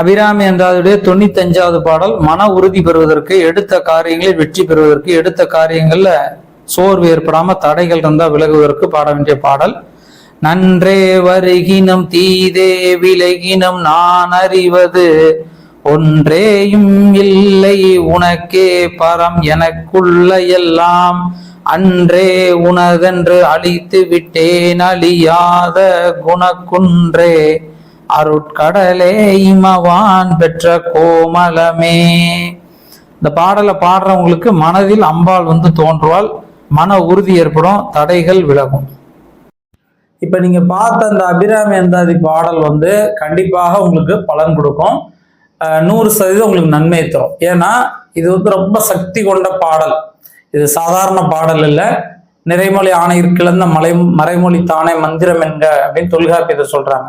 அபிராமி என்றாதுடைய தொண்ணூத்தஞ்சாவது பாடல் மன உறுதி பெறுவதற்கு எடுத்த காரியங்களில் வெற்றி பெறுவதற்கு எடுத்த காரியங்கள்ல சோர்வு ஏற்படாம தடைகள் இருந்தா விலகுவதற்கு பாட வேண்டிய பாடல். நன்றே வருகினம் தீதே விலகினம் நான் அறிவது ஒன்றேயும் இல்லை உனக்கே பரம் எனக்குள்ள எல்லாம் அன்றே உனதென்று அழித்து விட்டேன் அழியாத குணக்குன்றே. அருட்கடலே இமவான் பெற்ற கோமலமே. இந்த பாடலை பாடுறவங்களுக்கு மனதில் அம்பாள் வந்து தோன்றுவாள். மன உறுதி ஏற்படும். தடைகள் விலகும். இப்ப நீங்க பார்த்த அந்த அபிராமி அந்தாதி பாடல் வந்து கண்டிப்பாக உங்களுக்கு பலன் கொடுக்கும். நூறு சதவீதம் உங்களுக்கு நன்மை தரும். ஏன்னா இது வந்து ரொம்ப சக்தி கொண்ட பாடல். இது சாதாரண பாடல் இல்லை. நிறைமொழி ஆணையிற்கிழந்த மலை மறைமொழி தானே மந்திரம் என்க அப்படின்னு தொல்காப்பியத்தை சொல்றாங்க.